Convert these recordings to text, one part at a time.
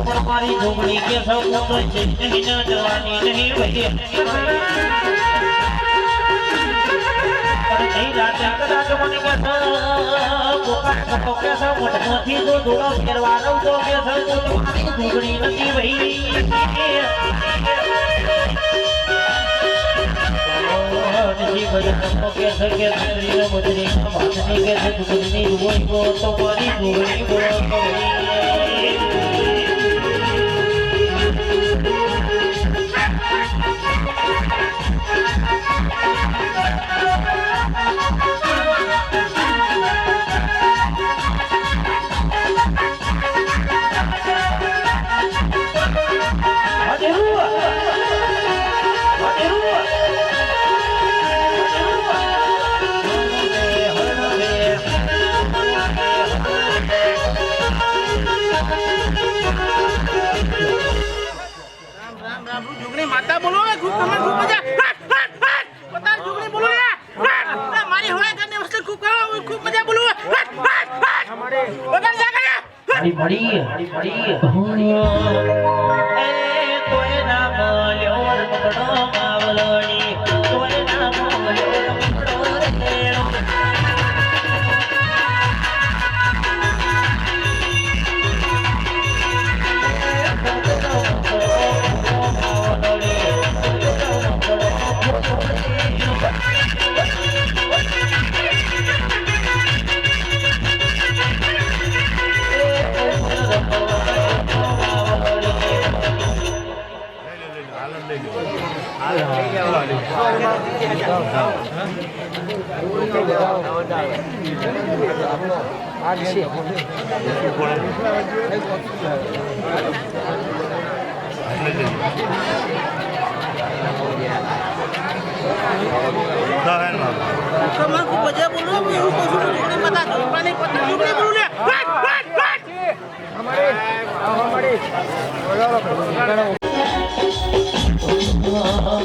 પણ મારી જોગણી કે સૌ તો નહીં જવાની નહીં વહી નહીં રાતે કદાચ મને કે સૌ પોકાર કરતો કે સૌ મોઢામાંથી જો ધૂળો ફેરવાનો તો કે સૌ તો મારી જોગણી નથી વહી રામ રામ રામ હું જુગણી માતા બોલો ને ખૂબ તમે ખૂબ મજા. હટ, હટ, હટ. પોતાની જુગણી બોલો ને. મારી હોય વસ્તુ ખૂબ કરો ખૂબ મજા બોલું. હટ, હટ, હટ. પોતાની જાગે હળી તમારું મજા બોલો એવું કશું જોડે બધા જોડે પતંગ જોડે બોલું લે વાટ વાટ વાટ અમારી અમારી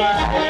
Yeah.